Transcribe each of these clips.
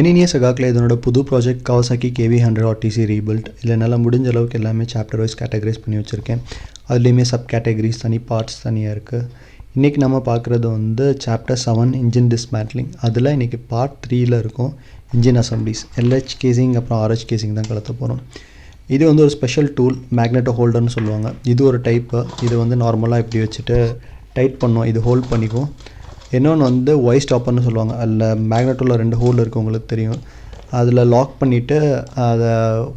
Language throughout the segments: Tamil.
இனிய சகாக்கில் இதனோட புது project Kawasaki KV hundred RTC rebuild இல்லை நல்லா முடிஞ்ச அளவுக்கு எல்லாமே சாப்டர் வைஸ் கேட்டகரைஸ் பண்ணி வச்சுருக்கேன். அதுலேயுமே சப் கேட்டகரிஸ் தனி பார்ட்ஸ் தனியாக இருக்குது இன்றைக்கி நம்ம பார்க்குறது வந்து சாப்டர் செவன் இன்ஜின் டிஸ்மேட்லிங் அதில் இன்றைக்கி பார்ட் த்ரீயில் இருக்கும் இன்ஜின் அசம்பிளிஸ் எல்ஹெச் கேசிங் அப்புறம் ஆர்ஹெச் கேசிங் தான் கலத்த போகிறோம் இது வந்து ஒரு ஸ்பெஷல் டூல் மேக்னெட்டோ ஹோல்டர்னு சொல்லுவாங்க. இது ஒரு டைப்பு இது வந்து நார்மலாக இப்படி வச்சுட்டு டைட் பண்ணும் இது ஹோல்ட் பண்ணிக்கும் இன்னொன்று வந்து ஒய் ஸ்டாப்பர்னு சொல்லுவாங்க. அதில் மேக்னெட்டோவில் ரெண்டு ஹோல் இருக்குது உங்களுக்கு தெரியும். அதில் லாக் பண்ணிவிட்டு அதை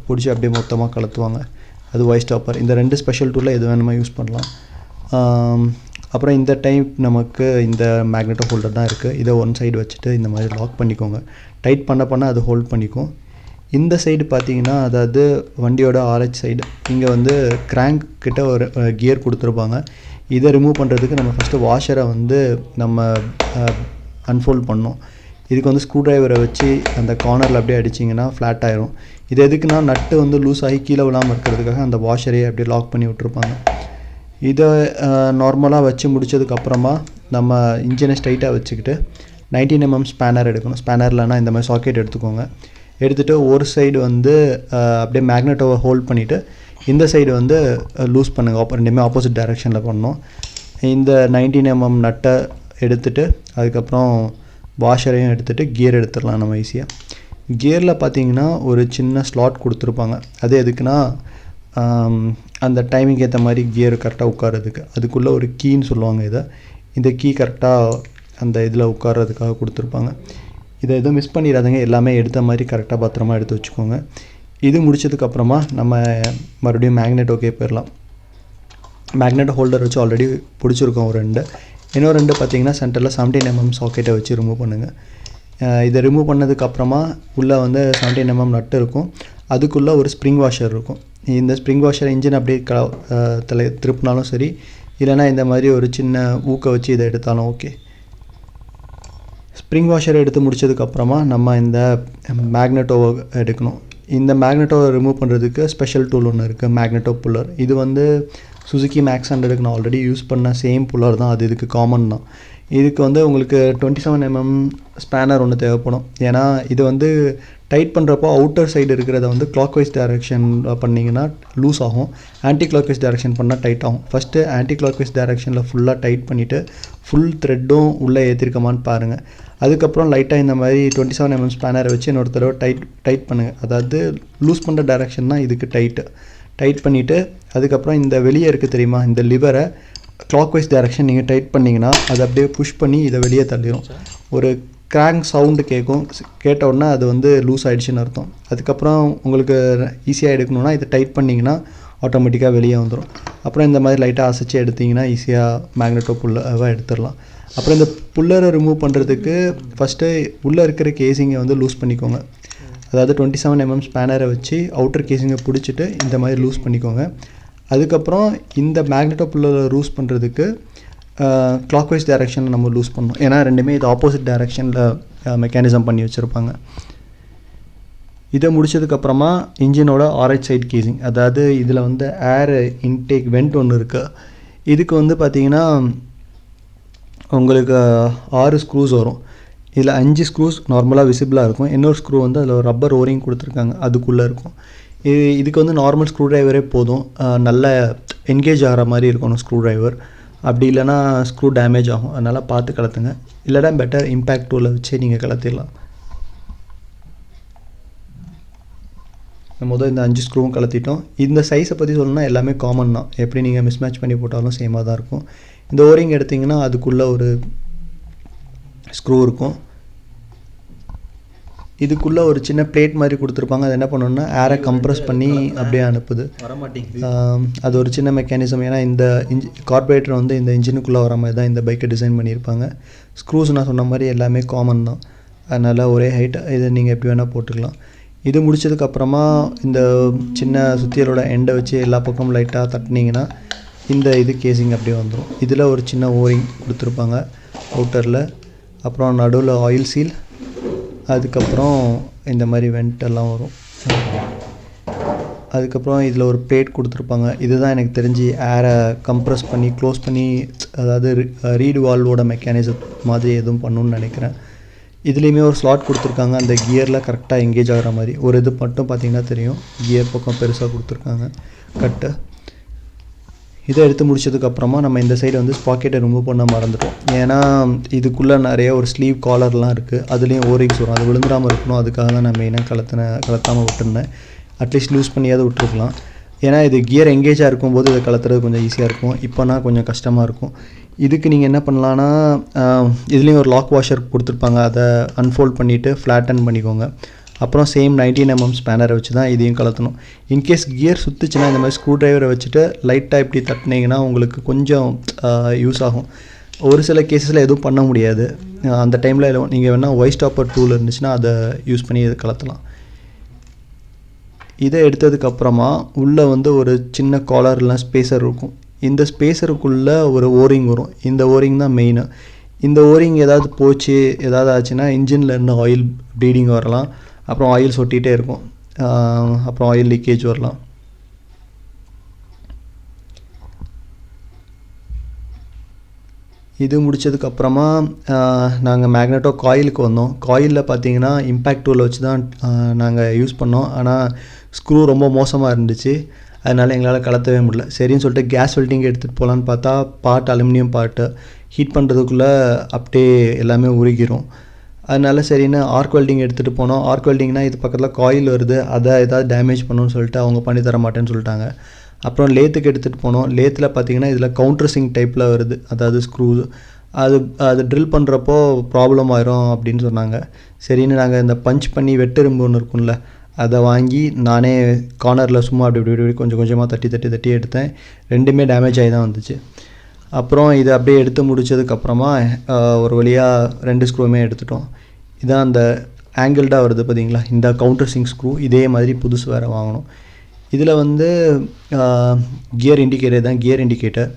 பிடிச்சி அப்படியே மொத்தமாக கலத்துவாங்க. அது ஒய் ஸ்டாப்பர் இந்த ரெண்டு ஸ்பெஷல் டூலில் எது வேணுமோ யூஸ் பண்ணலாம். அப்புறம் இந்த டைம் நமக்கு இந்த மேக்னெட்டோ ஹோல்டர் தான் இருக்குது இதை ஒன் சைடு வச்சுட்டு இந்த மாதிரி லாக் பண்ணிக்கோங்க. டைட் பண்ண பண்ண அது ஹோல்ட் பண்ணிக்கும். இந்த சைடு பார்த்தீங்கன்னா அதாவது வண்டியோட ஆர்ஹெச் சைடு இங்கே வந்து கிராங்க் கிட்ட ஒரு கியர் கொடுத்துருப்பாங்க. இதை ரிமூவ் பண்ணுறதுக்கு நம்ம ஃபஸ்ட்டு வாஷரை வந்து நம்ம அன்ஃபோல்ட் பண்ணோம் இதுக்கு வந்து ஸ்க்ரூ ட்ரைவரை வச்சு அந்த கார்னரில் அப்படியே அடிச்சிங்கன்னா ஃப்ளாட் ஆயிரும். இது எதுக்குன்னா நட்டு வந்து லூஸ் ஆகி கீழே விழாமல் இருக்கிறதுக்காக அந்த வாஷரையே அப்படியே லாக் பண்ணி விட்ருப்பாங்க இதை நார்மலாக வச்சு முடிச்சதுக்கப்புறமா நம்ம இன்ஜினை ஸ்ட்ரைட்டாக வச்சுக்கிட்டு நைன்டீன் எம்எம் ஸ்பேனர் எடுக்கணும். ஸ்பேனர்லனா இந்த மாதிரி சாக்கெட் எடுத்துக்கோங்க. எடுத்துகிட்டு ஒரு சைடு வந்து அப்படியே மேக்னெட்டோவை ஹோல்ட் பண்ணிவிட்டு இந்த சைடு வந்து லூஸ் பண்ணுங்கள் ஆப்போ ரெண்டுமே ஆப்போசிட் டைரெக்ஷனில் பண்ணணும். இந்த நைன்டீன் எம்எம் நட்டை எடுத்துட்டு அதுக்கப்புறம் வாஷரையும் எடுத்துகிட்டு கியர் எடுத்துடலாம் நம்ம ஈஸியாக கியரில் பார்த்தீங்கன்னா ஒரு சின்ன ஸ்லாட் கொடுத்துருப்பாங்க. அது எதுக்குன்னா அந்த டைமிங் ஏற்ற மாதிரி கியர் கரெக்டாக உட்காரதுக்கு அதுக்குள்ளே ஒரு கீன்னு சொல்லுவாங்க இதை. இந்த கீ கரெக்டாக அந்த இதில் உட்காரதுக்காக கொடுத்துருப்பாங்க. இதை எதுவும் மிஸ் பண்ணிடாதீங்க. எல்லாமே எடுத்த மாதிரி கரெக்டாக பத்திரமா எடுத்து வச்சுக்கோங்க. இது முடிச்சதுக்கப்புறமா நம்ம மறுபடியும் மேக்னெட்டோக்கே போயிடலாம் மேக்னெட் ஹோல்டர் வச்சு ஆல்ரெடி பிடிச்சிருக்கோம் ஒரு ரெண்டு. இன்னும் ரெண்டு பார்த்தீங்கன்னா சென்டரில் செவன்டீன் எம்எம் சாக்கெட்டை வச்சு ரிமூவ் பண்ணுங்கள் இதை ரிமூவ் பண்ணதுக்கப்புறமா உள்ளே வந்து செவன்டீன் எம்எம் நட்டு இருக்கும். அதுக்குள்ளே ஒரு ஸ்ப்ரிங் வாஷர் இருக்கும். இந்த ஸ்ப்ரிங் வாஷர் இன்ஜின் அப்படியே க தலை திருப்பினாலும் சரி இல்லைன்னா இந்த மாதிரி ஒரு சின்ன ஊக்க வச்சு இதை எடுத்தாலும் ஓகே ஸ்ப்ரிங் வாஷர் எடுத்து முடிச்சதுக்கப்புறமா நம்ம இந்த மேக்னெட்டோவை எடுக்கணும். இந்த மேக்னெட்டோ ரிமூவ் பண்ணுறதுக்கு ஸ்பெஷல் டூல் ஒன்று இருக்குது மேக்னெட்டோ புல்லர் இது வந்து சுசுக்கி மேக்ஸ் ஹண்ட்ரடுக்கு நான் ஆல்ரெடி யூஸ் பண்ண சேம் புல்லர் தான். அது இதுக்கு காமன் தான். இதுக்கு வந்து உங்களுக்கு டுவெண்ட்டி செவன் எம்எம் ஸ்பேனர் ஒன்று தேவைப்படும். ஏன்னா இது வந்து டைட் பண்ணுறப்போ அவுட்டர் சைடு இருக்கிறத வந்து கிளாக் வைஸ் டைரக்ஷன் பண்ணிங்கன்னா லூஸ் ஆகும். ஆன்டி கிளாக் வைஸ் டைரக்ஷன் பண்ணால் டைட் ஆகும் ஃபஸ்ட்டு ஆன்டி கிளாக் வைஸ் டைரக்ஷனில் ஃபுல்லாக டைட் பண்ணிவிட்டு ஃபுல் த்ரெட்டும் உள்ளே ஏற்றிருக்கமான்னு பாருங்கள் அதுக்கப்புறம் லைட்டாக இந்த மாதிரி டுவெண்ட்டி செவன் எம்எம் ஸ்பேனரை வச்சு இன்னொரு தடவை டைட் டைட் பண்ணுங்கள் அதாவது லூஸ் பண்ணுற டைரக்ஷன் தான் இதுக்கு டைட்டு டைட் பண்ணிவிட்டு அதுக்கப்புறம் இந்த வெளியே இருக்குது தெரியுமா? இந்த லிவரை கிளாக் வைஸ் டைரக்ஷன் நீங்கள் டைட் பண்ணிங்கன்னா அதை அப்படியே புஷ் பண்ணி இதை வெளியே தள்ளிடும் ஒரு கிராங்க் சவுண்டு கேட்கும் கேட்ட உடனே அது வந்து லூஸ் ஆகிடுச்சின்னு அர்த்தம். அதுக்கப்புறம் உங்களுக்கு ஈஸியாக எடுக்கணும்னா இதை டைட் பண்ணிங்கன்னா ஆட்டோமேட்டிக்காக வெளியே வந்துடும் அப்புறம் இந்த மாதிரி லைட்டாக அசைச்சு எடுத்திங்கன்னா ஈஸியாக மேக்னெட்டோ புல்லாக எடுத்துடலாம். அப்புறம் இந்த புல்லரை ரிமூவ் பண்ணுறதுக்கு ஃபஸ்ட்டு உள்ளே இருக்கிற கேசிங்கை வந்து லூஸ் பண்ணிக்கோங்க. அதாவது டுவெண்ட்டி செவன் எம்எம் ஸ்பேனரை வச்சு அவுட்டர் கேசிங்கை பிடிச்சிட்டு இந்த மாதிரி லூஸ் பண்ணிக்கோங்க. அதுக்கப்புறம் இந்த மேக்னெட்டோ புல்லரை லூஸ் பண்ணுறதுக்கு கிளாக் வைஸ் டைரக்ஷனில் நம்ம லூஸ் பண்ணோம் ஏன்னா ரெண்டுமே இது ஆப்போசிட் டைரக்ஷனில் மெக்கானிசம் பண்ணி வச்சுருப்பாங்க. இதை முடிச்சதுக்கப்புறமா இன்ஜினோட ஆரஞ்ச் சைட் கேசிங் அதாவது இதில் வந்து ஏர் இன்டேக் வெண்ட் ஒன்று இருக்குது இதுக்கு வந்து பார்த்தீங்கன்னா உங்களுக்கு ஆறு ஸ்க்ரூஸ் வரும். இதில் அஞ்சு ஸ்க்ரூஸ் நார்மலாக விசிபிளாக இருக்கும். இன்னொரு ஸ்க்ரூ வந்து அதில் ஒரு ரப்பர் ஓரிங் கொடுத்துருக்காங்க. அதுக்குள்ளே இருக்கும். இது இதுக்கு வந்து நார்மல் ஸ்க்ரூ டிரைவரே போதும். நல்ல என்கேஜ் ஆகிற மாதிரி இருக்கணும் ஸ்க்ரூ டிரைவர் அப்படி இல்லைன்னா ஸ்க்ரூ டேமேஜ் ஆகும். அதனால் பார்த்து கலத்துங்க. இல்லைனா பெட்டர் இம்பேக்ட் டூலை வச்சு நீங்கள் கலத்திடலாம். முதல் இந்த அஞ்சு ஸ்க்ரூவும் கலத்திட்டோம். இந்த சைஸை பற்றி சொல்லணும்னா எல்லாமே காமன் தான். எப்படி நீங்கள் மிஸ்மேட்ச் பண்ணி போட்டாலும் சேமாக தான் இருக்கும். இந்த ஓரிங் எடுத்திங்கன்னா அதுக்குள்ளே ஒரு ஸ்க்ரூ இருக்கும். இதுக்குள்ளே ஒரு சின்ன பிளேட் மாதிரி கொடுத்துருப்பாங்க. அது என்ன பண்ணணும்னா ஏரை கம்ப்ரஸ் பண்ணி அப்படியே அனுப்புது. அது ஒரு சின்ன மெக்கானிசம் ஏன்னா இந்த இன்ஜி கார்பரேட்டர் வந்து இந்த இன்ஜினுக்குள்ளே வர மாதிரி தான் இந்த பைக்கை டிசைன் பண்ணியிருப்பாங்க. ஸ்க்ரூஸ் நான் சொன்ன மாதிரி எல்லாமே காமன் தான். அதனால் ஒரே ஹைட் இதை நீங்கள் எப்படி வேணால் போட்டுக்கலாம். இது முடிச்சதுக்கப்புறமா இந்த சின்ன சுத்தியலோட எண்டை வச்சு எல்லா பக்கமும் லைட்டாக தட்டினீங்கன்னா இந்த இது கேசிங் அப்படியே வந்துடும் இதில் ஒரு சின்ன ஓரிங் கொடுத்துருப்பாங்க. அவுட்டரில் அப்புறம் நடுவில் ஆயில் சீல் அதுக்கப்புறம் இந்த மாதிரி வெண்ட் எல்லாம் வரும். அதுக்கப்புறம் இதில் ஒரு பிளேட் கொடுத்துருப்பாங்க. இதுதான் எனக்கு தெரிஞ்சு ஏரை கம்ப்ரஸ் பண்ணி க்ளோஸ் பண்ணி அதாவது ரீடு வால்வோட மெக்கானிசம் மாதிரி எதுவும் பண்ணணுன்னு நினைக்கிறேன். இதுலேயுமே ஒரு ஸ்லாட் கொடுத்துருக்காங்க. அந்த கியரில் கரெக்டாக எங்கேஜ் ஆகிற மாதிரி. ஒரு இது மட்டும் பார்த்திங்கன்னா தெரியும். கியர் பக்கம் பெருசாக கொடுத்துருக்காங்க. கட்டு இதை எடுத்து முடிச்சதுக்கப்புறமா நம்ம இந்த சைடு வந்து ஸ்பாக்கெட்டை ரிமூவ் பண்ண மறந்துட்டோம். ஏன்னா இதுக்குள்ளே நிறைய ஒரு ஸ்லீவ் காலர்லாம் இருக்குது அதுலேயும் ஓரிங்ஸ் வரும். அது விழுந்துடாமல் இருக்கணும். அதுக்காக தான் நான் மெயினாக கலத்தின கலத்தாமல் விட்டுருந்தேன். At least loose பண்ணியாவது விட்டுருக்கலாம். ஏன்னா இது கியர் எங்கேஜாக இருக்கும்போது இதை கலத்துறது கொஞ்சம் ஈஸியாக இருக்கும். இப்போனா கொஞ்சம் கஷ்டமாக இருக்கும். இதுக்கு நீங்கள் என்ன பண்ணலான்னா இதுலேயும் ஒரு லாக் வாஷர் கொடுத்துருப்பாங்க. அதை அன்ஃபோல்ட் பண்ணிவிட்டு ஃப்ளாட்டன் பண்ணிக்கோங்க. அப்புறம் சேம் நைன்டீன் எம்எம் ஸ்பேனரை வச்சு தான் இதையும் கலத்தணும். இன்கேஸ் கியர் சுற்றுச்சுன்னா இந்த மாதிரி ஸ்க்ரூ ட்ரைவரை வச்சுட்டு லைட்டாக இப்படி தட்டினீங்கன்னா உங்களுக்கு கொஞ்சம் யூஸ் ஆகும். ஒரு சில கேஸஸில் எதுவும் பண்ண முடியாது. அந்த டைமில் நீங்கள் வேணால் ஒய் ஸ்டாப்பர் டூல் இருந்துச்சுன்னா அதை யூஸ் பண்ணி இதை கலத்தலாம். இதை எடுத்ததுக்கப்புறமா உள்ளே வந்து ஒரு சின்ன காலர்லாம் ஸ்பேசர் இருக்கும். இந்த ஸ்பேசருக்குள்ளே ஒரு ஓரிங் வரும். இந்த ஓரிங் தான் மெயினு இந்த ஓரிங் ஏதாவது போச்சு ஏதாவது ஆச்சுன்னா இன்ஜினில் இருந்து ஆயில் ப்ளீடிங் வரலாம். அப்புறம் ஆயில் சொட்டிகிட்டே இருக்கும். அப்புறம் ஆயில் லீக்கேஜ் வரலாம். இது முடிச்சதுக்கப்புறமா நாங்கள் மேக்னெட்டோ காயிலுக்கு வந்தோம். காயிலில் பார்த்தீங்கன்னா இம்பேக்ட் டூலை வச்சு தான் நாங்கள் யூஸ் பண்ணோம். ஆனால் ஸ்க்ரூ ரொம்ப மோசமாக இருந்துச்சு. அதனால் எங்களால் கலத்தவே முடியல. சரின்னு சொல்லிட்டு கேஸ் வெல்டிங் எடுத்துகிட்டு போகலான்னு பார்த்தா பாட்டு அலுமினியம் பாட்டு ஹீட் பண்ணுறதுக்குள்ளே அப்படியே எல்லாமே உருகிரும். அதனால சரின்னு ஆர்க் வெல்டிங் எடுத்துகிட்டு போனோம். ஆர்க் வெல்டிங்னா இது பக்கத்தில் காயில் வருது. அதை ஏதாவது டேமேஜ் பண்ணணும்னு சொல்லிட்டு அவங்க பண்ணி தர மாட்டேன்னு சொல்லிட்டாங்க. அப்புறம் லேத்துக்கு எடுத்துகிட்டு போனோம். லேத்தில் பார்த்தீங்கன்னா இதில் கவுண்டர் சிங் டைப்பில் வருது. அதாவது ஸ்க்ரூ அது அது ட்ரில் பண்ணுறப்போ ப்ராப்ளம் ஆயிரும் அப்படின்னு சொன்னாங்க. சரின்னு நாங்கள் இந்த பஞ்ச் பண்ணி வெட்டெரும்பு ஒன்று இருக்கும்ல அதை வாங்கி நானே கார்னரில் சும்மா அப்படி இப்படி இப்படி கொஞ்சம் கொஞ்சமாக தட்டி தட்டி தட்டி எடுத்தேன். ரெண்டுமே டேமேஜ் ஆகி தான் வந்துச்சு. அப்புறம் இதை அப்படியே எடுத்து முடிச்சதுக்கப்புறமா ஒரு வழியாக ரெண்டு ஸ்க்ரூவுமே எடுத்துட்டோம். இதான் அந்த ஆங்கிள்டாக வருது பார்த்தீங்களா இந்த கவுண்டர் சிங் ஸ்க்ரூ இதே மாதிரி புதுசு வேறு வாங்கணும். இதில் வந்து கியர் இண்டிகேட்டர் தான் கியர் இண்டிகேட்டர்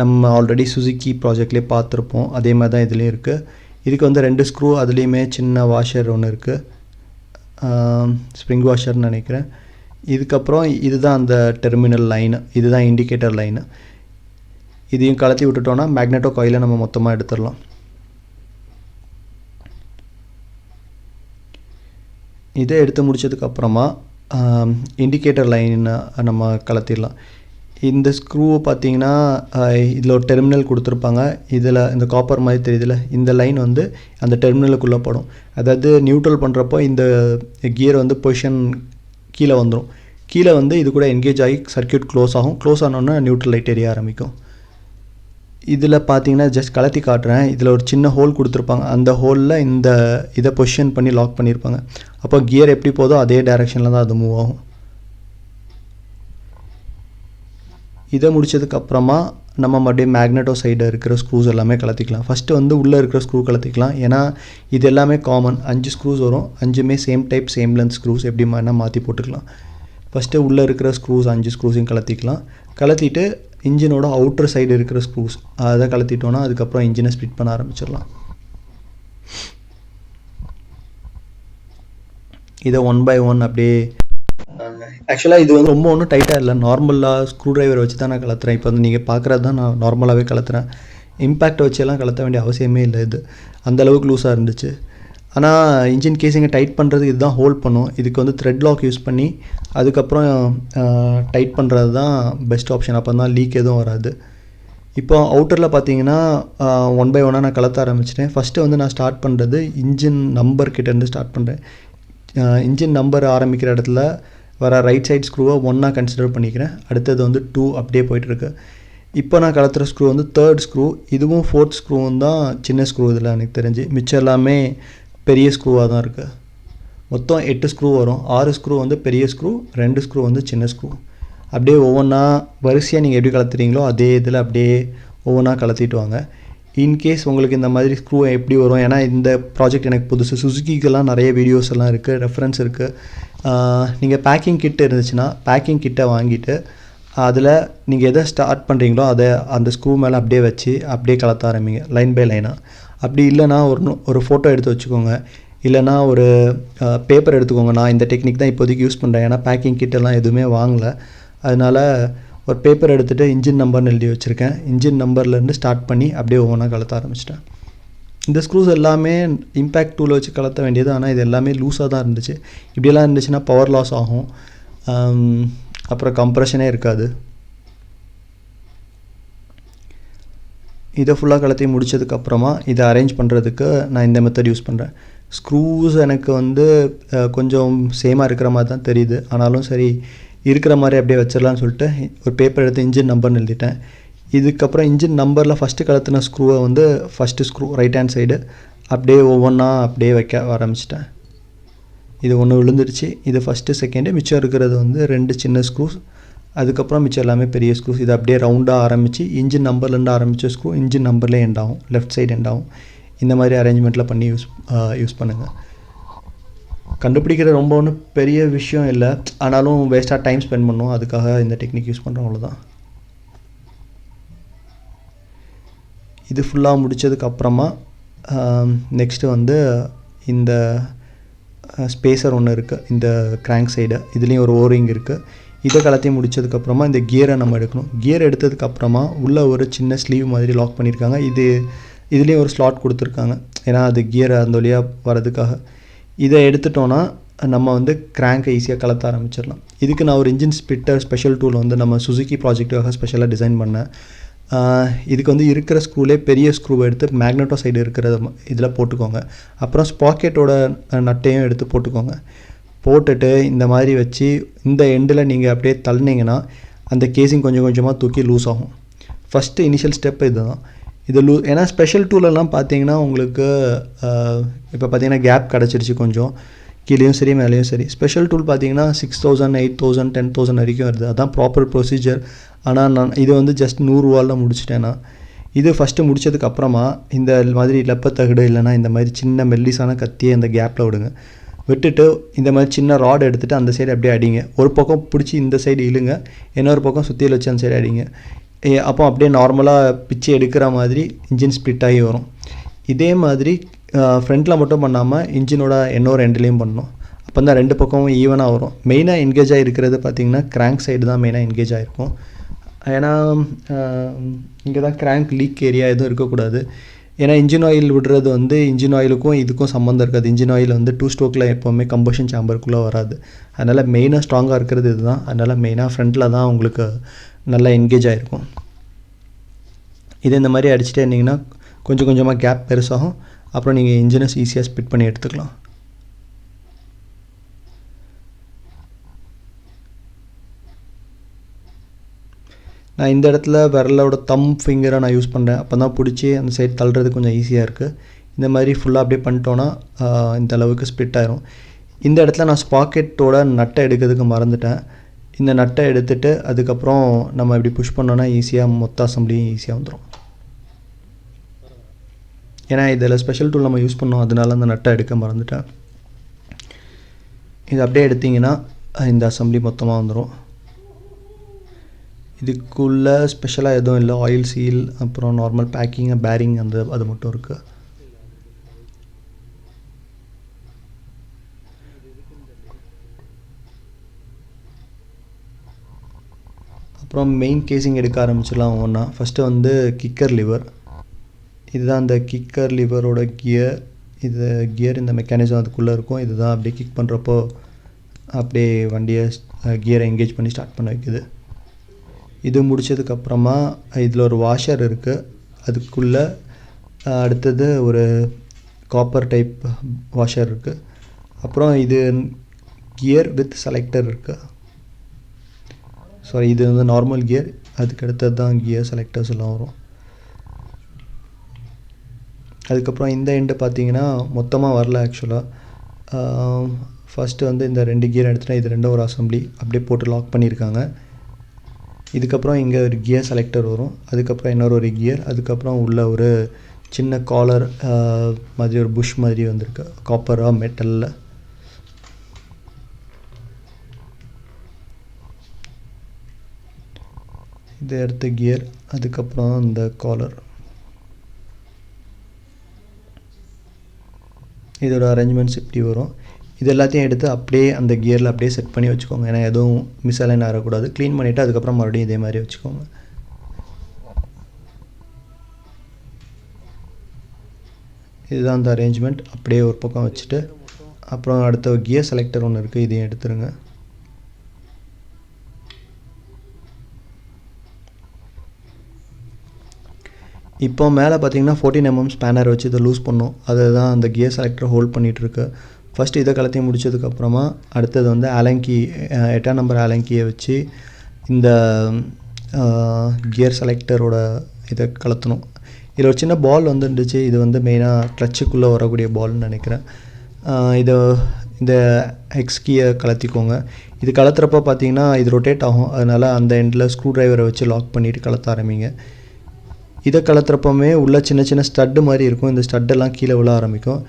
நம்ம ஆல்ரெடி சுசுக்கி ப்ராஜெக்ட்லேயே பார்த்துருப்போம். அதே மாதிரி தான் இதுலேயும் இருக்குது இதுக்கு வந்து ரெண்டு ஸ்க்ரூ அதுலேயுமே சின்ன வாஷர் ஒன்று இருக்குது ஸ்ப்ரிங் வாஷர்னு நினைக்கிறேன். இதுக்கப்புறம் இதுதான் அந்த டெர்மினல் லைனு இதுதான் இண்டிகேட்டர் லைனு இதையும் கலத்தி விட்டுட்டோன்னா மேக்னெட்டோ காயிலை நம்ம மொத்தமாக எடுத்துடலாம். இதை எடுத்து முடிச்சதுக்கப்புறமா இண்டிகேட்டர் லைனை நம்ம கலத்திடலாம். இந்த ஸ்க்ரூவை பார்த்தீங்கன்னா இதில் ஒரு டெர்மினல் கொடுத்துருப்பாங்க. இதில் இந்த காப்பர் மாதிரி தெரியுதுல இந்த லைன் வந்து அந்த டெர்மினலுக்குள்ளே படும். அதாவது நியூட்ரல் பண்ணுறப்போ இந்த கியர் வந்து பொசிஷன் கீழே வந்துடும் கீழே வந்து இது கூட என்கேஜ் ஆகி சர்க்கியூட் க்ளோஸ் ஆகும். க்ளோஸ் ஆனோன்னா நியூட்ரல் லைட் எரிய ஆரம்பிக்கும். இதில் பார்த்தீங்கன்னா ஜஸ்ட் கலத்தி காட்டுறேன். இதில் ஒரு சின்ன ஹோல் கொடுத்துருப்பாங்க. அந்த ஹோலில் இந்த இதை பொசிஷன் பண்ணி லாக் பண்ணியிருப்பாங்க. அப்போ கியர் எப்படி போதோ அதே டைரெக்ஷனில் தான் அது மூவ் ஆகும். இதை முடிச்சதுக்கப்புறமா நம்ம மறுபடியும் மேக்னெட்டோ சைடு இருக்கிற ஸ்க்ரூஸ் எல்லாமே கலத்திக்கலாம். ஃபஸ்ட்டு வந்து உள்ளே இருக்கிற ஸ்க்ரூ கலத்திக்கலாம். ஏன்னா இது எல்லாமே காமன் அஞ்சு ஸ்க்ரூஸ் வரும். அஞ்சுமே same type same length screws எப்படி வேணால் மாற்றி போட்டுக்கலாம். ஃபஸ்ட்டு உள்ளே இருக்கிற ஸ்க்ரூஸ் அஞ்சு ஸ்க்ரூஸையும் கலத்திக்கலாம். கலத்திட்டு இன்ஜினோட அவுட்டர் சைடு இருக்கிற ஸ்க்ரூஸ் அதை கலத்திட்டோன்னா அதுக்கப்புறம் இன்ஜினை ஸ்பிட் பண்ண ஆரம்பிச்சிடலாம். இதை ஒன் பை ஒன் அப்படியே ஆக்சுவலாக இது வந்து ரொம்ப ஒன்றும் டைட்டாக இல்லை. நார்மலாக ஸ்க்ரூ டிரைவர் வச்சு தான் நான் கலத்துறேன் இப்போ வந்து நீங்கள் பார்க்குறது தான் நான் நார்மலாகவே கலத்துறேன் இம்பேக்ட் வச்செல்லாம் கலத்த வேண்டிய அவசியமே இல்லை இது. அந்த அளவுக்கு லூஸாக இருந்துச்சு. ஆனால் இன்ஜின் கேஸிங்கை டைட் பண்ணுறதுக்கு இதுதான் ஹோல்ட் பண்ணும். இதுக்கு வந்து த்ரெட் லாக் யூஸ் பண்ணி அதுக்கப்புறம் டைட் பண்ணுறது தான் பெஸ்ட் ஆப்ஷன் அப்போ தான் லீக் எதுவும் வராது. இப்போ அவுட்டரில் பார்த்தீங்கன்னா ஒன் பை ஒன்னாக நான் கலத்த ஆரம்பிச்சிட்டேன். ஃபஸ்ட்டு வந்து நான் ஸ்டார்ட் பண்ணுறது இன்ஜின் நம்பர் கிட்டேருந்து ஸ்டார்ட் பண்ணுறேன் இன்ஜின் நம்பர் ஆரம்பிக்கிற இடத்துல வர ரைட் சைட் ஸ்க்ரூவை ஒன்றா கன்சிடர் பண்ணிக்கிறேன். அடுத்தது வந்து டூ அப்படியே போயிட்டுருக்கு. இப்போ நான் கலத்துற ஸ்க்ரூ வந்து தேர்ட் ஸ்க்ரூ இதுவும் ஃபோர்த் ஸ்க்ரூவும் தான் சின்ன ஸ்க்ரூ இதில் எனக்கு தெரிஞ்சு. மிச்சம் எல்லாமே பெரிய ஸ்க்ரூவாக தான் இருக்குது மொத்தம் எட்டு ஸ்க்ரூ வரும். ஆறு ஸ்க்ரூ வந்து பெரிய ஸ்க்ரூ ரெண்டு ஸ்க்ரூ வந்து சின்ன ஸ்க்ரூ அப்படியே ஒவ்வொன்றா வரிசையாக நீங்கள் எப்படி கலத்துறீங்களோ அதே இதில் அப்படியே ஒவ்வொன்றா கலத்திட்டு வாங்க. இன்கேஸ் உங்களுக்கு இந்த மாதிரி ஸ்க்ரூ எப்படி வரும்? ஏன்னா இந்த ப்ராஜெக்ட் எனக்கு புதுசு. சுசுக்கிக்கெல்லாம் நிறைய வீடியோஸ் எல்லாம் இருக்குது ரெஃபரன்ஸ் இருக்குது நீங்கள் பேக்கிங் கிட் இருந்துச்சுன்னா பேக்கிங் கிட்டை வாங்கிட்டு அதில் நீங்கள் எதை ஸ்டார்ட் பண்ணுறீங்களோ அதை அந்த ஸ்க்ரூ மேலே அப்படியே வச்சு அப்படியே கலத்த ஆரம்பிங்க லைன் பை லைனாக அப்படி இல்லைனா ஒரு ஒரு ஃபோட்டோ எடுத்து வச்சுக்கோங்க. இல்லைனா ஒரு பேப்பர் எடுத்துக்கோங்க. நான் இந்த டெக்னிக் தான் இப்போதைக்கு யூஸ் பண்ணுறேன் ஏன்னா பேக்கிங் கிட்டெல்லாம் எதுவுமே வாங்கலை. அதனால் ஒரு பேப்பர் எடுத்துகிட்டு இன்ஜின் நம்பர்னு எழுதி வச்சுருக்கேன். இன்ஜின் நம்பர்லேருந்து ஸ்டார்ட் பண்ணி அப்படியே ஒவ்வொன்றா கலத்த ஆரம்பிச்சிட்டேன். இந்த ஸ்க்ரூஸ் எல்லாமே இம்பேக்ட் டூல் வச்சு கலத்த வேண்டியது. ஆனால் இது எல்லாமே லூஸாக தான் இருந்துச்சு. இப்படியெல்லாம் இருந்துச்சுன்னா பவர் லாஸ் ஆகும். அப்புறம் கம்ப்ரெஷனே இருக்காது. இதை ஃபுல்லாக கலத்தி முடிச்சதுக்கப்புறமா இதை அரேஞ்ச் பண்ணுறதுக்கு நான் இந்த மெத்தட் யூஸ் பண்ணுறேன் ஸ்க்ரூஸ் எனக்கு வந்து கொஞ்சம் சேமாக இருக்கிற மாதிரி தான் தெரியுது. ஆனாலும் சரி இருக்கிற மாதிரி அப்படியே வச்சிடலாம்னு சொல்லிட்டு ஒரு பேப்பர் எடுத்து இன்ஜின் நம்பர்னு எழுதிட்டேன். இதுக்கப்புறம் இன்ஜின் நம்பரில் ஃபஸ்ட்டு கலத்தின ஸ்க்ரூவை வந்து first screw right hand side அப்படியே ஒவ்வொன்றா அப்படியே வைக்க ஆரம்பிச்சிட்டேன். இது ஒன்று விழுந்துருச்சு இது ஃபஸ்ட்டு செகண்டு மிச்சம் இருக்கிறது வந்து ரெண்டு சின்ன ஸ்க்ரூஸ் அதுக்கப்புறம் மிச்சம் எல்லாமே பெரிய ஸ்க்ரூஸ் இது அப்படியே ரவுண்டாக ஆரம்பித்து இன்ஜின் நம்பர்லேருந்து ஆரம்பித்த ஸ்க்ரூ இன்ஜின் நம்பர்லேயே எண்ட் ஆகும். லெஃப்ட் சைடு எண்ட் ஆகும். இந்த மாதிரி அரேஞ்ச்மெண்ட்டில் பண்ணி யூஸ் யூஸ் பண்ணுங்கள் கண்டுபிடிக்கிற ரொம்ப ஒன்றும் பெரிய விஷயம் இல்லை. ஆனாலும் வேஸ்ட்டாக டைம் ஸ்பெண்ட் பண்ணுவோம் அதுக்காக இந்த டெக்னிக் யூஸ் பண்ணுறோம் அவ்வளோதான் இது ஃபுல்லாக முடிச்சதுக்கப்புறமா நெக்ஸ்ட்டு வந்து இந்த ஸ்பேசர் ஒன்று இருக்குது இந்த கிராங்க் சைடு இதுலேயும் ஒரு ஓரிங் இருக்குது இதை கலத்தி முடிச்சதுக்கப்புறமா இந்த கியரை நம்ம எடுக்கணும். கியர் எடுத்ததுக்கப்புறமா உள்ளே ஒரு சின்ன ஸ்லீவ் மாதிரி லாக் பண்ணியிருக்காங்க. இது இதுலேயும் ஒரு ஸ்லாட் கொடுத்துருக்காங்க. ஏன்னா அது கியர் அந்த வழியாக வரதுக்காக இதை எடுத்துட்டோன்னா நம்ம வந்து கிராங்கை ஈஸியாக கலத்த ஆரம்பிச்சிடலாம். இதுக்கு நான் ஒரு இன்ஜின் ஸ்பிட்டர் ஸ்பெஷல் டூல் வந்து நம்ம சுசுக்கி ப்ராஜெக்ட்டுக்காக ஸ்பெஷலாக டிசைன் பண்ணேன். இதுக்கு வந்து இருக்கிற ஸ்க்ரூலே பெரிய ஸ்க்ரூவை எடுத்து மேக்னெட்டோ சைடு இருக்கிறத இதில் போட்டுக்கோங்க. அப்புறம் ஸ்பாக்கெட்டோட நட்டையும் எடுத்து போட்டுக்கோங்க. போட்டுட்டு இந்த மாதிரி வச்சு இந்த எண்டில் நீங்கள் அப்படியே தள்ளினீங்கன்னா அந்த கேசிங் கொஞ்சம் கொஞ்சமாக தூக்கி லூஸ் ஆகும். ஃபஸ்ட்டு இனிஷியல் ஸ்டெப் இதுதான். இது லூ ஏன்னா ஸ்பெஷல் டூலெல்லாம் பார்த்தீங்கன்னா உங்களுக்கு இப்போ பார்த்தீங்கன்னா கேப் கிடச்சிருச்சு கொஞ்சம். கீழேயும் சரி மேலேயும் சரி. ஸ்பெஷல் டூல் பார்த்தீங்கன்னா six thousand eight thousand ten thousand வரைக்கும் வருது. அதுதான் ப்ராப்பர் ப்ரொசீஜர் ஆனால் நான் இது வந்து ஜஸ்ட் நூறுரூவாவில் முடிச்சிட்டேன். நான் இது ஃபஸ்ட்டு முடித்ததுக்கு அப்புறமா இந்த மாதிரி லெப்பத்தகடு இல்லைன்னா இந்த மாதிரி சின்ன மெல்லிசான கத்தியை இந்த கேப்பில் விடுங்க. விட்டுட்டு இந்த மாதிரி சின்ன ராடு எடுத்துகிட்டு அந்த சைடு அப்படியே அடிங்க. ஒரு பக்கம் பிடிச்சி இந்த சைடு இழுங்க. இன்னொரு பக்கம் சுற்றியில் வச்சு அந்த சைடு அடிங்க. ஏ, அப்போ அப்படியே நார்மலாக பிச்சு எடுக்கிற மாதிரி இன்ஜின் ஸ்ப்ளிட் ஆகி வரும். இதே மாதிரி ஃப்ரண்ட்டில் மட்டும் பண்ணாமல் இன்ஜினோட இன்னொரு ரெண்டுலேயும் பண்ணணும். அப்போ தான் ரெண்டு பக்கமும் ஈவனாக வரும். மெயினாக என்கேஜ் ஆகிருக்கிறது பார்த்தீங்கன்னா கிராங்க் சைடு தான் மெயினாக என்கேஜ் ஆகிருக்கும் ஏன்னா இங்கே தான் கிராங்க் லீக் ஏரியா எதுவும் இருக்கக்கூடாது. ஏன்னா இன்ஜின் ஆயில் விடுறது வந்து இன்ஜின் ஆயிலுக்கும் இதுக்கும் சம்மந்தம் இருக்காது. இன்ஜின் ஆயில் வந்து டூ ஸ்டோக்கில் எப்போவுமே கம்பஷன் சாம்பருக்குள்ளே வராது. அதனால் மெயினாக ஸ்ட்ராங்காக இருக்கிறது இதுதான். அதனால் மெயினாக ஃப்ரண்ட்டில் தான் உங்களுக்கு நல்லா என்கேஜ் ஆகிருக்கும் இது இந்த மாதிரி அடிச்சுட்டே இருந்தீங்கன்னா கொஞ்சம் கொஞ்சமாக கேப் பெருசாகும். அப்புறம் நீங்கள் இன்ஜினஸ் ஈஸியாக ஸ்பிட் பண்ணி எடுத்துக்கலாம். நான் இந்த இடத்துல விரலோட தம் ஃபிங்கரை நான் யூஸ் பண்ணுறேன் அப்போ தான் பிடிச்சி அந்த சைடு தள்ளுறது கொஞ்சம் ஈஸியாக இருக்குது இந்த மாதிரி ஃபுல்லாக அப்படியே பண்ணிட்டோன்னா இந்த அளவுக்கு ஸ்ப்ளிட் ஆயிரும். இந்த இடத்துல நான் ஸ்பாக்கெட்டோட நட்டை எடுக்கிறதுக்கு மறந்துட்டேன். இந்த நட்டை எடுத்துகிட்டு அதுக்கப்புறம் நம்ம இப்படி புஷ் பண்ணோன்னா ஈஸியாக மொத்த அசம்பிளியும் ஈஸியாக வந்துடும் ஏன்னா இதில் ஸ்பெஷல் டூல் நம்ம யூஸ் பண்ணோம். அதனால அந்த நட்டை எடுக்க மறந்துட்டேன். இது அப்படியே எடுத்திங்கன்னா இந்த அசம்பிளி மொத்தமாக வந்துடும் இதுக்குள்ளே ஸ்பெஷலாக எதுவும் இல்லை. ஆயில் சீல் அப்புறம் நார்மல் பேக்கிங் பேரிங் அந்த அது மட்டும் இருக்குது அப்புறம் மெயின் கேசிங் எடுக்க ஆரம்பிச்சிடலாம் ஒன்றா ஃபஸ்ட்டு வந்து கிக்கர் லிவர் இதுதான் அந்த கிக்கர் லிவரோட கியர் இது கியர் இந்த மெக்கானிசம் அதுக்குள்ளே இருக்கும். இதுதான் அப்படியே கிக் பண்ணுறப்போ அப்படியே வண்டியை கியரை என்கேஜ் பண்ணி ஸ்டார்ட் பண்ண வைக்குது. இது முடிச்சதுக்கப்புறமா இதில் ஒரு வாஷர் இருக்குது அதுக்குள்ளே அடுத்தது ஒரு காப்பர் டைப் வாஷர் இருக்குது அப்புறம் இது கியர் வித் செலக்டர் இருக்குது சாரி இது வந்து நார்மல் கியர் அதுக்கு அடுத்தது தான் கியர் செலக்டர்ஸ் எல்லாம் வரும். அதுக்கப்புறம் இந்த எண்டு பார்த்தீங்கன்னா மொத்தமாக வரல ஆக்சுவலாக ஃபஸ்ட்டு வந்து இந்த ரெண்டு கியர் எடுத்துட்டேன். இது ரெண்டும் ஒரு அசம்பிளி அப்படியே போட்டு லாக் பண்ணியிருக்காங்க. இதுக்கப்புறம் இங்கே ஒரு கியர் செலக்டர் வரும். அதுக்கப்புறம் இன்னொரு ஒரு கியர் அதுக்கப்புறம் உள்ள ஒரு சின்ன காலர் மாதிரி ஒரு புஷ் மாதிரி வந்திருக்கு. காப்பராக மெட்டலில் இது அடுத்த கியர் அதுக்கப்புறம் இந்த காலர் இதோட அரேஞ்ச்மெண்ட்ஸ் இப்படி வரும். இது எல்லாத்தையும் எடுத்து அப்படியே அந்த கியரில் அப்படியே செட் பண்ணி வச்சுக்கோங்க. ஏன்னா எதுவும் மிஸ் அலைன் ஆகக்கூடாது க்ளீன் பண்ணிவிட்டு அதுக்கப்புறம் மறுபடியும் இதே மாதிரி வச்சுக்கோங்க. இதுதான் அந்த அரேஞ்ச்மெண்ட் அப்படியே ஒரு பக்கம் வச்சுட்டு அப்புறம் அடுத்த கியர் செலக்டர் ஒன்று இருக்குது இதையும் எடுத்துருங்க. இப்போ மேலே பார்த்தீங்கன்னா ஃபோர்டீன் எம்எம் ஸ்பேனர் வச்சு இதை லூஸ் பண்ணோம். அதுதான் அந்த கியர் செலக்டர் ஹோல்ட் பண்ணிகிட்ருக்கு ஃபஸ்ட்டு இதை கலத்தி முடிச்சதுக்கப்புறமா அடுத்தது வந்து அலங்கி எட்டாம் நம்பர் அலங்கியை வச்சு இந்த கியர் செலக்டரோட இதை கலத்தணும். இதில் ஒரு சின்ன பால் வந்துருந்துச்சு. இது வந்து மெயினாக கிளச்சுக்குள்ளே வரக்கூடிய பால்னு நினைக்கிறேன். இதை இந்த எக்ஸ் கீயை கலத்திக்கோங்க. இது கலத்துறப்போ பார்த்தீங்கன்னா இது ரொட்டேட் ஆகும். அதனால் அந்த எண்டில் ஸ்க்ரூ ட்ரைவரை வச்சு லாக் பண்ணிவிட்டு கலத்த ஆரம்பிங்க. இதை கலத்துறப்பமே உள்ள சின்ன சின்ன ஸ்டட்டு மாதிரி இருக்கும். இந்த ஸ்டட்டெல்லாம் கீழே விழ ஆரம்பிக்கும்.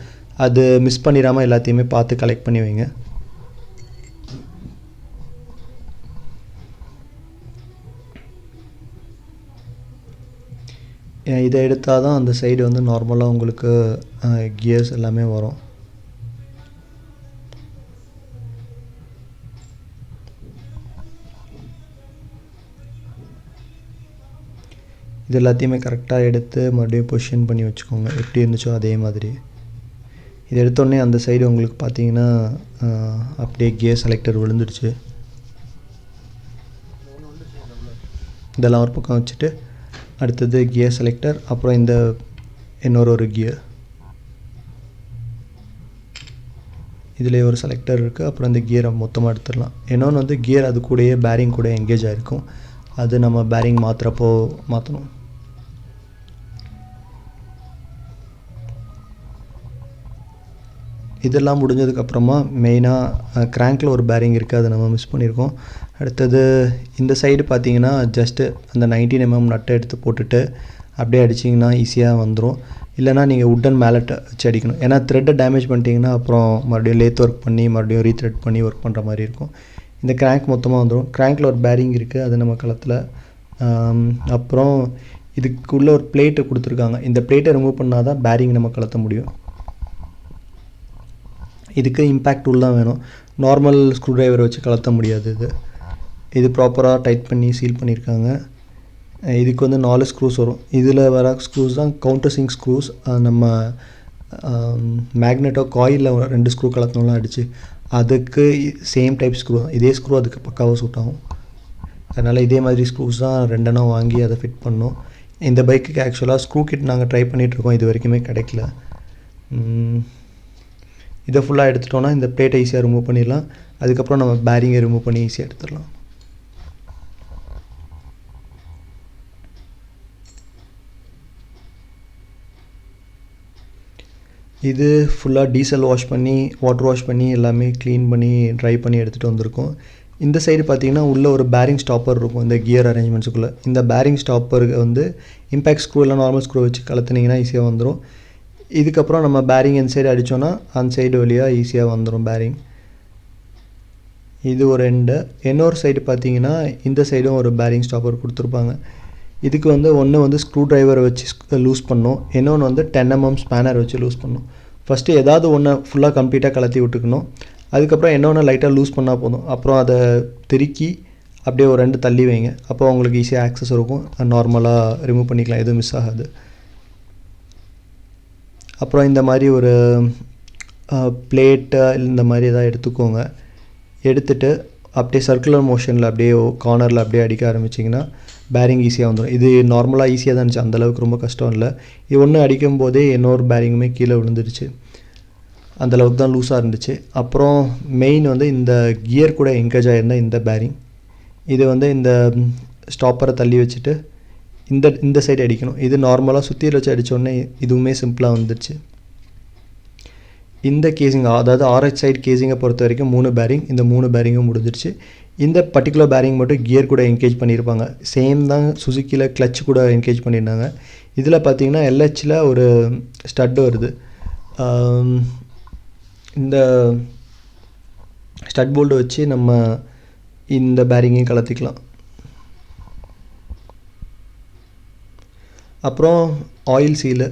அது மிஸ் பண்ணிடாமல் எல்லாத்தையுமே பார்த்து கலெக்ட் பண்ணி வைங்க. இதை எடுத்தால் தான் அந்த சைடு வந்து நார்மலாக உங்களுக்கு கியர்ஸ் எல்லாமே வரும். இது எல்லாத்தையுமே கரெக்டாக எடுத்து மறுபடியும் பொசிஷன் பண்ணி வச்சுக்கோங்க. எப்படி இருந்துச்சோ அதே மாதிரி. இது எடுத்தோடனே அந்த சைடு உங்களுக்கு பார்த்தீங்கன்னா அப்படியே கியர் செலக்டர் விழுந்துடுச்சு. இதெல்லாம் ஒரு பக்கம் வச்சுட்டு அடுத்தது கியர் செலக்டர் அப்புறம் இந்த இன்னொரு ஒரு கியர் இதில் ஒரு செலக்டர் இருக்குது அப்புறம் இந்த கியரை மொத்தமாக எடுத்துடலாம். இன்னொன்று வந்து கியர் அது கூடயே பேரிங் கூட எங்கேஜ் ஆகிருக்கும் அது நம்ம பேரிங் மாற்றுறப்போ மாற்றணும் இதெல்லாம் முடிஞ்சதுக்கப்புறமா மெயினாக கிராங்கில் ஒரு பேரிங் இருக்குது அதை நம்ம மிஸ் பண்ணியிருக்கோம் அடுத்தது இந்த சைடு பார்த்தீங்கன்னா ஜஸ்ட்டு அந்த நைன்டீன் எம்எம் mm நட்டை எடுத்து போட்டுட்டு அப்படியே அடிச்சிங்கன்னா ஈஸியாக வந்துடும் இல்லைனா நீங்கள் உட்டன் மேலட் வச்சு அடிக்கணும். ஏன்னா த்ரெட்டை டேமேஜ் பண்ணிட்டீங்கன்னா அப்புறம் மறுபடியும் லேத் ஒர்க் பண்ணி மறுபடியும் ரீத்ரெட் பண்ணி ஒர்க் பண்ணுற மாதிரி இருக்கும். இந்த கிராங்க் மொத்தமாக வந்துடும் கிராங்கில் ஒரு பேரிங் இருக்குது அது நம்ம களத்தில். அப்புறம் இதுக்குள்ளே ஒரு பிளேட்டை கொடுத்துருக்காங்க. இந்த பிளேட்டை ரிமூவ் பண்ணால் தான் பேரிங் நம்ம கலத்த முடியும். இதுக்கு இம்பேக்ட் டூல் வேணும். நார்மல் ஸ்க்ரூ ட்ரைவர் வச்சு கலத்த முடியாது இது. இது ப்ராப்பராக டைட் பண்ணி சீல் பண்ணியிருக்காங்க இதுக்கு வந்து நாலு ஸ்க்ரூஸ் வரும். இதில் வர ஸ்க்ரூஸ் தான் கவுண்டர் சிங் ஸ்க்ரூஸ் நம்ம மேக்னெட்டோ காயிலில் ரெண்டு ஸ்க்ரூ கலத்தணும்லாம் அடிச்சு அதுக்கு சேம் டைப் ஸ்க்ரூ தான். இதே ஸ்க்ரூ அதுக்கு பக்காவாக சூட் ஆகும். அதனால் இதே மாதிரி ஸ்க்ரூஸ் தான் ரெண்டெண்ணம் வாங்கி அதை ஃபிட் பண்ணோம் இந்த பைக்குக்கு ஆக்சுவலாக ஸ்க்ரூ கிட் நாங்கள் ட்ரை பண்ணிகிட்ருக்கோம் இது வரைக்குமே கிடைக்கல. இதை ஃபுல்லாக எடுத்துட்டோன்னா இந்த பிளேட்டை ஈஸியாக ரிமூவ் பண்ணிடலாம். அதுக்கப்புறம் நம்ம பேரிங்கை ரிமூவ் பண்ணி ஈஸியாக எடுத்துடலாம். இது ஃபுல்லாக டீசல் வாஷ் பண்ணி வாட்டர் வாஷ் பண்ணி எல்லாமே க்ளீன் பண்ணி ட்ரை பண்ணி எடுத்துகிட்டு வந்திருக்கோம். இந்த சைடு பார்த்தீங்கன்னா உள்ளே ஒரு பேரிங் ஸ்டாப்பர் இருக்கும் இந்த கியர் அரேஞ்ச்மெண்ட்ஸுக்குள்ளே இந்த பேரிங் ஸ்டாப்பருக்கு வந்து இம்பேக்ட் ஸ்க்ரூ இல்லை நார்மல் ஸ்க்ரூ வச்சு கலத்துனீங்கன்னா ஈஸியாக வந்துடும் இதுக்கப்புறம் நம்ம பேரிங் இந்த சைடு அடித்தோன்னா அந்த சைடு வழியாக ஈஸியாக வந்துடும் பேரிங் இது ஒரு எண்டு இன்னொரு சைடு பார்த்தீங்கன்னா இந்த சைடும் ஒரு பேரிங் ஸ்டாப்பர் கொடுத்துருப்பாங்க. இதுக்கு வந்து ஒன்று வந்து ஸ்க்ரூ ட்ரைவரை வச்சு லூஸ் பண்ணும். இன்னொன்று வந்து டென் எம்எம் ஸ்பேனர் வச்சு லூஸ் பண்ணும். ஃபஸ்ட்டு ஏதாவது ஒன்று ஃபுல்லாக கம்ப்ளீட்டாக கலத்தி விட்டுக்கணும். அதுக்கப்புறம் இன்னொன்று லைட்டாக லூஸ் பண்ணால் போதும். அப்புறம் அதை திருக்கி அப்படியே ஒரு ரெண்டு தள்ளி வைங்க. அப்போ உங்களுக்கு ஈஸியாக ஆக்சஸ் இருக்கும். நார்மலாக ரிமூவ் பண்ணிக்கலாம். எதுவும் மிஸ் ஆகாது. அப்புறம் இந்த மாதிரி ஒரு பிளேட்டு இந்த மாதிரி எதாவது எடுத்துக்கோங்க. எடுத்துகிட்டு அப்படியே சர்க்குலர் மோஷனில் அப்படியே கார்னரில் அப்படியே அடிக்க ஆரம்பிச்சிங்கன்னா பேரிங் ஈஸியாக வந்துடும் இது நார்மலாக ஈஸியாக தான் இருந்துச்சு. அந்தளவுக்கு ரொம்ப கஷ்டம் இல்லை. இது ஒன்று அடிக்கும் போதே இன்னொரு பேரிங்குமே கீழே விழுந்துருச்சு. அந்தளவுக்கு தான் லூஸாக இருந்துச்சு. அப்புறம் மெயின் வந்து இந்த கியர் கூட என்கேஜ் ஆகிருந்த இந்த பேரிங் இது வந்து இந்த ஸ்டாப்பரை தள்ளி வச்சுட்டு இந்த இந்த சைடு அடிக்கணும். இது நார்மலாக சுற்றியில் வச்சு அடித்தோடனே இதுவுமே சிம்பிளாக வந்துடுச்சு இந்த கேசிங் அதாவது ஆரஞ்ச் சைடு கேசிங்கை பொறுத்த வரைக்கும் மூணு பேரிங் இந்த மூணு பேரிங்கும் முடிஞ்சிருச்சு. இந்த பர்டிகுலர் பேரிங் மட்டும் கியர் கூட என்கேஜ் பண்ணியிருப்பாங்க. சேம் தான் சுசுக்கியில் கிளச் கூட என்கேஜ் பண்ணியிருந்தாங்க. இதில் பார்த்தீங்கன்னா எல்ஹெச்சில் ஒரு ஸ்டட்டு வருது. இந்த ஸ்டட் போல்டு வச்சு நம்ம இந்த பேரிங்கையும் கலத்திக்கலாம். அப்புறம் ஆயில் சீலு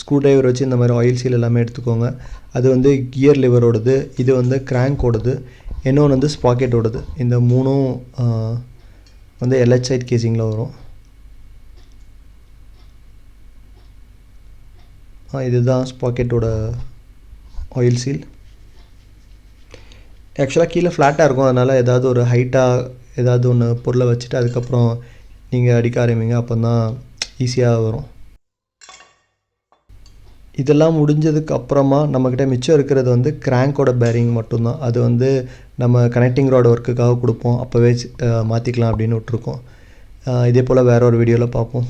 ஸ்க்ரூ ட்ரைவர் வச்சு இந்த மாதிரி ஆயில் சீல் எல்லாமே எடுத்துக்கோங்க. அது வந்து கியர் லிவரோடது இது வந்து கிராங்கோடது இன்னொன்று வந்து ஸ்பாக்கெட்டோடது இந்த மூணும் வந்து எல்ஹெச் சைட் கேசிங்கில் வரும். இதுதான் ஸ்பாக்கெட்டோட ஆயில் சீல் ஆக்சுவலாக கீழே ஃப்ளாட்டாக இருக்கும் அதனால் ஏதாவது ஒரு ஹைட்டாக ஏதாவது ஒன்று பொருளை வச்சுட்டு அதுக்கப்புறம் நீங்கள் அடிக்க ஆரம்பிங்க. அப்போ தான் ஈஸியாக வரும். இதெல்லாம் முடிஞ்சதுக்கு அப்புறமா நம்மக்கிட்ட மிச்சம் இருக்கிறது வந்து கிராங்கோட பேரிங் மட்டும்தான். அது வந்து நம்ம கனெக்டிங் ராட் ஒர்க்குக்காக கொடுப்போம். அப்போவே மாற்றிக்கலாம் அப்படின்னு விட்ருக்கோம் இதே போல் வேறு ஒரு வீடியோவில் பார்ப்போம்.